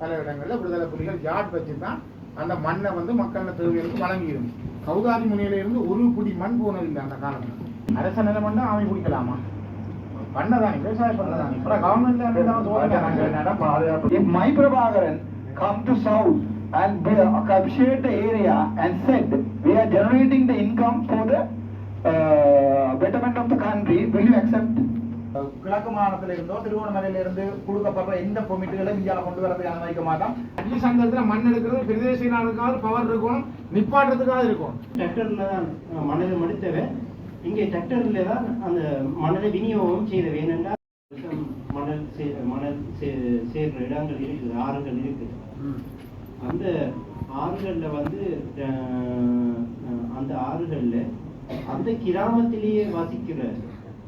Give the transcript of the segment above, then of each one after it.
பல இடங்களில் விடுதலை புலிகள் யாட் வச்சு தான் அந்த மண்ணை வந்து மக்கள் தேவைகளுக்கு வழங்கியிருந்து கௌதாரி முனையில இருந்து ஒரு புடி மண் போனதில்லை அந்த காலத்தில். அரச நிலமண்டா அவன் குடிக்கலாமா? பண்ணதானே விவசாயம் பண்ணதானே? அப்புறம் கவர்மெண்ட்ல my Prabhakaran come to south and appreciate the area and said, we are generating the income for the uh, betterment of the country, will you accept? கிழக்கு மாகாணத்துல இருந்தோ திருவோணமலையில இருந்து கொடுக்கப்படுற எந்த பொமிட்டுகளும் இந்தியாவில் கொண்டு வரதுக்கு அனுமதிக்க மாட்டோம். அட்லி சங்கத்தில் மண் எடுக்கிறது பிரதேச செயலாளருக்காவது பவர் இருக்கணும் நிப்பாட்டுறதுக்காக இருக்கும் டிராக்டர்ல தான் மணலை மடித்தவன் இங்கே டிராக்டர்ல தான் அந்த மணலை விநியோகம் செய்தவை என்னென்னா மணல் சே- மணல் சே- சேர்ற இடங்கள் இருக்குது ஆறுகள் இருக்குது அந்த ஆறுகள்ல வந்து அந்த ஆறுகள்ல அந்த கிராமத்திலேயே வசிக்கிற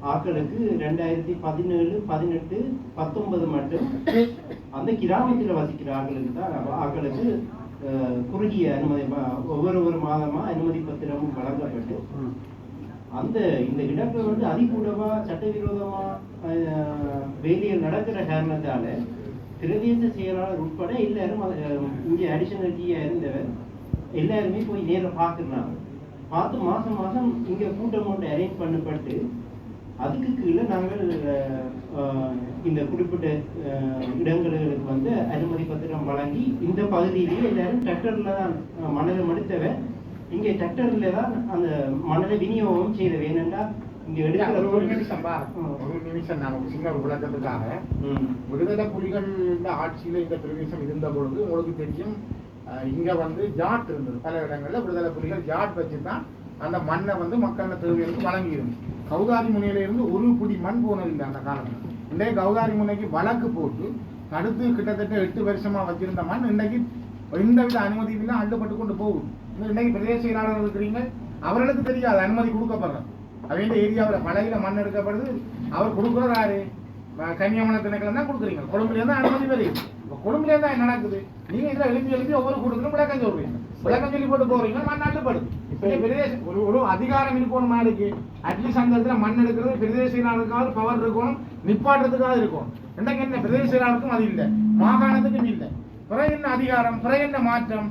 ஆக்களுக்கு ரெண்டாயிரத்தி பதினேழு பதினெட்டு பத்தொன்பது மட்டும். அந்த கிராமத்தில் வசிக்கிற ஆட்களுக்கு தான் ஆக்களுக்கு குறுகிய அனுமதி ஒவ்வொரு ஒரு மாதமா அனுமதி பத்திரமும் வழங்கப்பட்டு அந்த இந்த இடங்கள் வந்து அதிகூடவா சட்டவிரோதமா அஹ், நடக்கிற காரணத்தால பிரதேச செயலாளர் உட்பட எல்லாரும் இங்கே அடிஷனல் ஜியா இருந்தவர் எல்லாருமே போய் நேரில் பார்க்குறாங்க பார்த்து மாசம் மாசம் இங்க கூட்டம் ஒன்று அரேஞ்ச் பண்ணப்பட்டு அதுக்கு கீழே நாங்கள் இந்த குறிப்பிட்ட இடங்களுக்கு வந்து அனுமதி பத்திரம் வழங்கி இந்த பகுதியிலேயே எல்லாரும் டிராக்டர்ல தான் மணலை மடித்தவன் இங்கே டிராக்டர்ல தான் அந்த மணலை விநியோகம் செய்தவை. ஏனென்றா இங்க எடுக்கிற ஒரு நிமிஷம். ஒரு நிமிஷம் நான் ஒரு சின்ன ஒரு விளக்கத்துக்காக ம். விடுதலை புலிகள் இந்த ஆட்சியில இந்த பிரதேசம் இருந்த பொழுது உங்களுக்கு தெரியும் இங்க வந்து ஜாட் இருந்தது. பல இடங்கள்ல விடுதலை புலிகள் ஜாட் வச்சு தான் அந்த மண்ணை வந்து மக்கள் தேவைகளுக்கு வழங்கியிருந்து கௌதாரி முனையிலிருந்து ஒரு புடி மண் போனதில்லை அந்த காலத்தில். இன்றைய கௌதாரி முனைக்கு வழக்கு போட்டு தடுத்து கிட்டத்தட்ட எட்டு வருஷமாக வச்சிருந்த மண் இன்றைக்கு எந்தவித அனுமதியும் இல்லை அள்ளுப்பட்டு கொண்டு போகும் இன்றைக்கு பிரதேச செயலாளர் இருக்கிறீங்க அவர்களுக்கு தெரியாது அனுமதி கொடுக்கப்படுறது. அவங்க ஏரியாவில் மலையில மண் எடுக்கப்படுது அவர் கொடுக்குறது யாரு? ம- கன்னியாகுமரி திணைக்களம் தான் கொடுக்குறீங்க. கொழும்புல தான் அனுமதி வருது இப்போ கொழும்புலேருந்து தான் என்ன நடக்குது? நீங்க இதில் எழுப்பி எழுப்பி ஒவ்வொரு கூட்டத்திலும் விளக்கம் சொல்றீங்க. விளக்கம் சொல்லி போட்டு போறீங்க மண் அள்ளுப்படுது இப்போ பிரதேச ஒரு ஒரு அதிகாரம் இருக்கணும் நாளைக்கு அட்லீஸ்ட் அந்த இடத்துல மண் எடுக்கிறது பிரதேச செயலாளருக்காவது பவர் இருக்கணும் நிப்பாட்டுறதுக்காக இருக்கும் இன்னைக்கு என்ன? பிரதேச செயலாளருக்கும் அது இல்லை. மாகாணத்துக்கும் இல்லை. பிறகு என்ன அதிகாரம்? பிறகு என்ன மாற்றம்?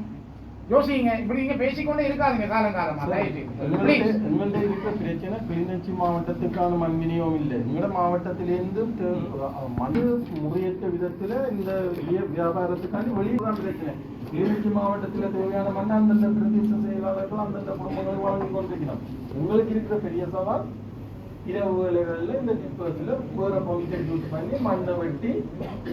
யோசிங்க இப்படி நீங்க பேசிக்கொண்டே இருக்காதுங்க காலம் காலமா தயவு செய்து. Please. எங்கள்கிட்ட இருக்கிற பிரச்சனை கிளிநொச்சி மாவட்டத்துக்கான மண் விநியோகம் இல்லை எங்களோட மாவட்டத்திலேருந்து மண் முறையற்ற விதத்துல இந்த விய- வியாபாரத்துக்காண்டி வெளியே தான் பிரச்சனை கிளிநொச்சி மாவட்டத்துல தேவையான மண் அந்தந்த பிரதேச செயலாளர்கள் அந்தந்த குடும்பங்கள் வழங்கி கொண்டிருக்கிறோம் உங்களுக்கு இருக்கிற பெரிய சவால் இரவு வேலைகள்ல இந்த டிப்பர்ஸ்ல வேற பர்மிஷன் யூஸ் பண்ணி மண்ணை வெட்டி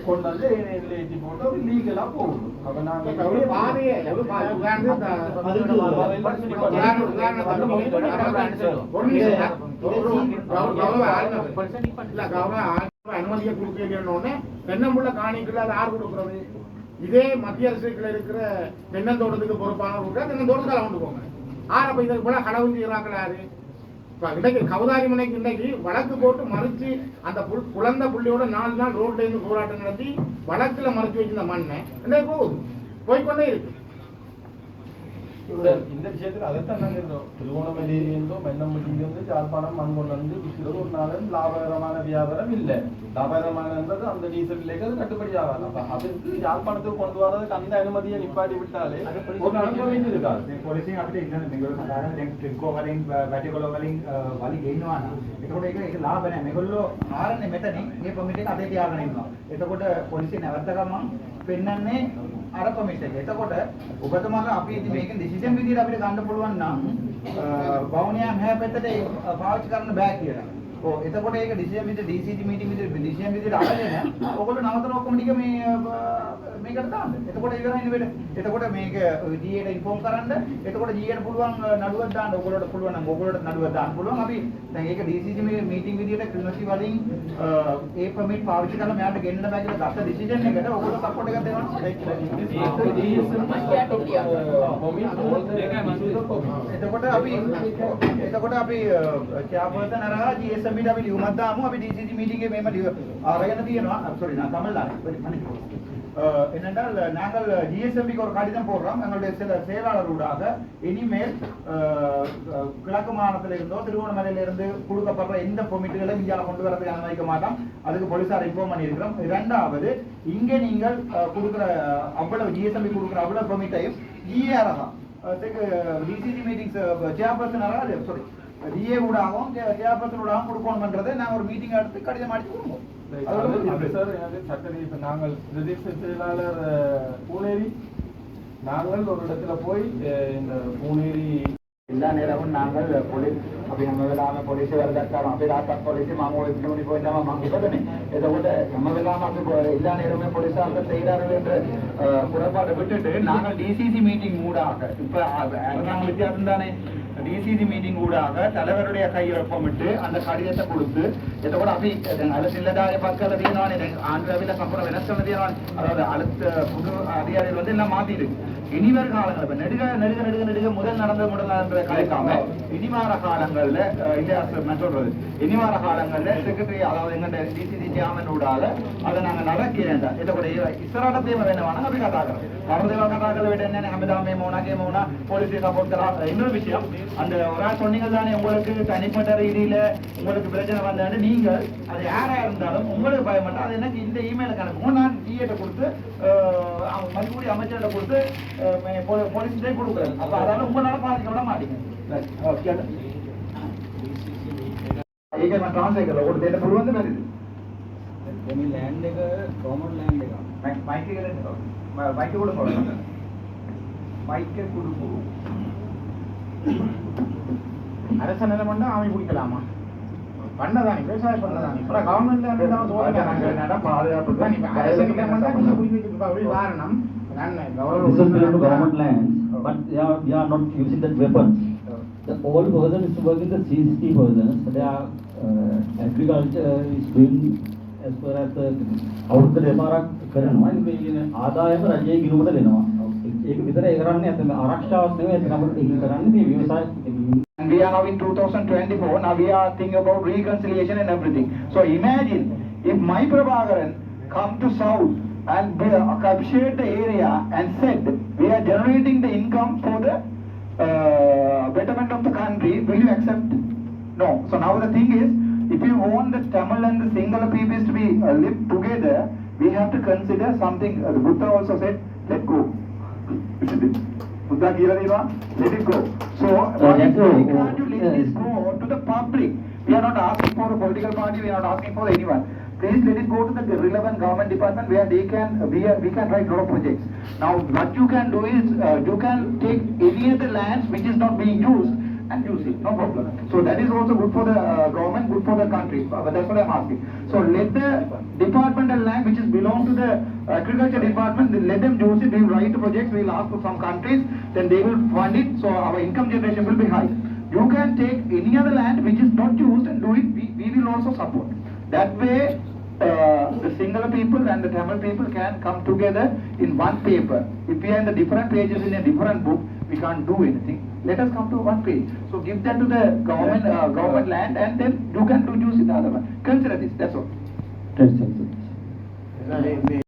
கொண்டாந்து ஏனையில ஏற்றி போட்டு அது லீகலா போகுது அப்ப நாங்க ஒரு பாதையே, ஒரு பாதை. உதாரணத்துக்கு அதுக்கு உதாரண- உதாரணத்துக்கு நீங்க ஒரு நிமிஷம். ஒரு- ஒரு கௌ- கௌரவ ஆளுநர். இல்ல, கௌரவ ஆளுநர் அனுமதியை கொடுக்கணும்னு தென்னம்புள்ள காணிக்குள்ள அது யார் கொடுக்குறது இதே மத்திய அரசுக்குள்ள இருக்கிற தென்னந்தோட்டத்துக்கு பொறுப்பான கொடுக்க தென்னந்தோட்டத்தில் கொண்டு போங்க ஆறு அப்ப இதற்கு போல கடவுள் செய்யறாங்களா யாரு இன்னைக்கு கவுதாரி முனைக்கு இன்னைக்கு வழக்கு போட்டு மறிச்சு அந்த புல் குழந்தை புள்ளியோட நாலு நாள் ரோட்ல இருந்து போராட்டம் நடத்தி வழக்குல மறைச்சு வச்சிருந்த மண்ணை இன்னைக்கு போகுது போய்கொண்டே இருக்கு. இந்த இந்த விஷயத்துல அதைத்தான் நாங்க இருந்தோம் திருவோணமலையிலிருந்தோ மென்னம்பட்டியிலிருந்து யாழ்ப்பாணம் மண் கொண்டு வந்து விற்கிறது ஒரு நாளும் லாபகரமான வியாபாரம் இல்லை லாபகரமானது அந்த டீசல் விலைக்கு அது கட்டுப்படி ஆகாது அப்ப அதுக்கு யாழ்ப்பாணத்துக்கு கொண்டு வரதுக்கு அந்த அனுமதியை நிப்பாட்டி விட்டாலே ஒரு நாளும் வேண்டியது இருக்காது පොලිසියෙන් අපිට ඉන්න මේගොල්ලෝ සාධාරණ දැන් ට්‍රින්කෝ වලින් වැටිකොල වලින් වලි ගෙන්නවා නම් එතකොට ඒක ඒක ලාභ නැහැ මේගොල්ලෝ ආරන්නේ මෙතනින් මේ පොමිට් එක අතේ තියාගෙන ඉන්නවා එතකොට පොලිසිය නැවත ගමන් පෙන්වන්නේ අර පොමිට් එක එතකොට ඔබතුමාලා අපි ඉතින් මේකෙන් ඩිසිෂන් විදියට අපිට ගන්න පුළුවන් නම් බවුනියා මෙහා පැත්තට ඒ පාවිච්චි කරන්න බෑ කියලා. ඔව් එතකොට ඒක ඩිසිෂන් විදියට DCG මීටින් විදියට ඩිසිෂන් විදියට අරගෙන ඔයගොල්ලෝ නවතන ඔක්කොම ටික මේ අ, මේකට දාන්න. එතකොට ඉවරයි නෙවෙයි. එතකොට මේක GA ට ඉන්ෆෝම් කරන්න. එතකොට GA ට පුළුවන් නඩුවක් දාන්න. ඔයගොල්ලෝට පුළුවන් නම් ඔයගොල්ලෝට නඩුවක් දාන්න පුළුවන්. අපි දැන් ඒක DCG මේ මීටින් විදියට ක්‍රිමිනල් වලින් අ, ඒ පර්මිට් පාවිච්චි කරලා මෙයාට ගෙන්නන්න බෑ කියලා ගත්ත ඩිසිෂන් එකට ඔයගොල්ලෝ සපෝට් එකක් දෙනවා. එතකොට අපි එතකොට අපි චාපර්සන් අරහා GSMB ට අපි ලියුමක් දාමු අපි DCG මීටින් එකේ මේම ලියු අරගෙන තියෙනවා සෝරි නා තමල්ලා அஹ், ஏனென்றால் நாங்கள் ஜிஎஸ்எம்பிக்கு ஒரு கடிதம் போடுறோம். எங்களுடைய சில செயலாளர்களாக இனிமேல் கிழக்கு மாநிலத்தில் இருந்தோ திருவண்ணாமலையிலிருந்து கொடுக்கப்படுற எந்த பொமிட்டுகளும் இந்தியாவில் கொண்டு வரதுக்கு அனுமதிக்க மாட்டோம். அதுக்கு போலீஸார் இன்ஃபார்ம் பண்ணியிருக்கிறோம். இரண்டாவது இங்கே நீங்கள் கொடுக்குற அவ்வளவு ஜிஎஸ்எம்பி கொடுக்குற அவ்வளவு பொமிட்டையும் ஜிஏஆர் தான். டிசிசி மீட்டிங்ஸ் சேர்பர்சனாக சாரி விஏ ஊடாகவும் வியாபாரத்தின் ஊடாகவும் கொடுக்கணும்ன்றதை நாங்கள் ஒரு மீட்டிங் எடுத்து கடிதம் அடித்து கொடுப்போம். சார் எனக்கு சட்டரி நாங்கள் பிரதேச செயலாளர் பூனேரி நாங்கள் ஒரு இடத்துல போய் இந்த பூனேரி எல்லா நாங்கள் போலீஸ் அப்படி நம்ம இல்லாம போலீஸ் வரதாக்காரோ அப்படி ராத்தா போலீஸ் மாமூல நம்ம இல்லாம எல்லா நேரமே போலீஸ் அவங்க செய்யறாரு என்ற குறைபாட்டை விட்டுட்டு நாங்கள் டிசிசி மீட்டிங் மூடாக. இப்ப எறணாகுளத்தியா தானே? டிசிசி மீட்டிங் ஊடாக தலைவருடைய கையொப்பமிட்டு அந்த கடிதத்தை கொடுத்து எத்தோட அபி அலசில்லதாய பக்கத்தில் தீனானே ஆந்திராவில் சம்பளம் வினசல தீனான் அதாவது அடுத்த புது அதிகாரிகள் வந்து எல்லாம் மாத்திடு. இனிவர் காலங்கள் இப்போ நெடுக நெடுக நெடுக நெடுக முதல் நடந்த முதல் நடந்த கலைக்காம இனிவார காலங்களில் இல்லையா நான் சொல்றது? இனிவார காலங்களில் செக்ரட்டரி அதாவது எங்கிட்ட டிசிசி சேமன் ஊடாக அதை நாங்கள் நடக்கிறேன் இதை கூட இசராட்டத்தையும் வேணும் அப்படி கதாகிறோம் අපි කතා කරමු. කවුරුදේවා කතා කළ වෙට என்ன හැමදාම මේ මොනා කියම මොනා போலீஸ் சப்போர்ட் කරා இன்னொரு விஷயம் அந்த ஒரு ஆள் சொன்னீங்க தானே உங்களுக்கு தனிப்பட்ட ரீதியில உங்களுக்கு பிரச்சனை வந்தாலும் நீங்கள் அது யாரா இருந்தாலும் உங்களுக்கு பயப்பட்டா அது எனக்கு இந்த இமெயிலுக்கு அனுப்புங்க நான் டிஏட்ட கொடுத்து அஹ், அவங்க மறுபடியும் அமைச்சர்கிட்ட கொடுத்து போலீஸ்டே கொடுக்குறேன் அப்ப அதனால உங்களால பாதிக்கப்பட மாட்டீங்க ஓகே ඒක මම ට්‍රාන්ස්ලේට් කරලා ඔකට දෙන්න පුළුවන්ද බැරිද? මේ ලෑන්ඩ් එක කොමන් ලෑන්ඩ් එක. මයික් එක දෙන්න. මයික් বাইকে বলে পড়ো বাইকে கொடுবো அரச நிலமண்டா அவன் பிடிக்கலாமா பண்ணதானே விவசாய பண்ணதானே இப்போ கவர்மெண்ட்ல இருந்து அரச நிலமண்டா நீங்க பிடிக்க வச்சிருப்பா உதாரணம் But they are, they are not using that weapon. The old version is working the CST version. So they are uh, agriculture is doing as far as the outer Demarak කරනවා. ඉතින් මේ කියන ආදායම රජයේ ගිණුමට දෙනවා. ඒක විතරයි කරන්නේ නැත්නම් ආරක්ෂාවක් නෙවෙයි ඒක අපිට ඒක කරන්නේ මේ ව්‍යවසාය And we are now in 2024, now we are thinking about reconciliation and everything. So imagine if my Prabhakaran come to south and be- uh, captured the area and said, we are generating the income for the uh, betterment of the country, will you accept? No. So now the thing is, if you want the Tamil and the Sinhala peoples to be uh, live together, we have to consider something. The Buddha also said, let go. Buddha Giradeva, let it go. So, why we can't you let this go to the public. We are not asking for a political party, we are not asking for anyone. Please let it go to the relevant government department where they can, we, are, we can write lot of projects. Now, what you can do is, uh, you can take any of the lands which is not being used and use it, no problem. So that is also good for the uh, government, good for the country. But that's what I'm asking. So let the departmental the agriculture department, let them use it, we will write projects, we will ask for some countries, then they will fund it, so our income generation will be high. You can take any other land which is not used and do it, we, we will also support. That way, uh, the Sinhala people and the Tamil people can come together in one paper. If we are in the different pages in a different book, we can't do anything. Let us come to one page. So give that to the government, uh, government land and then you can do use it the other one. Consider this, that's all. That's it. இந்த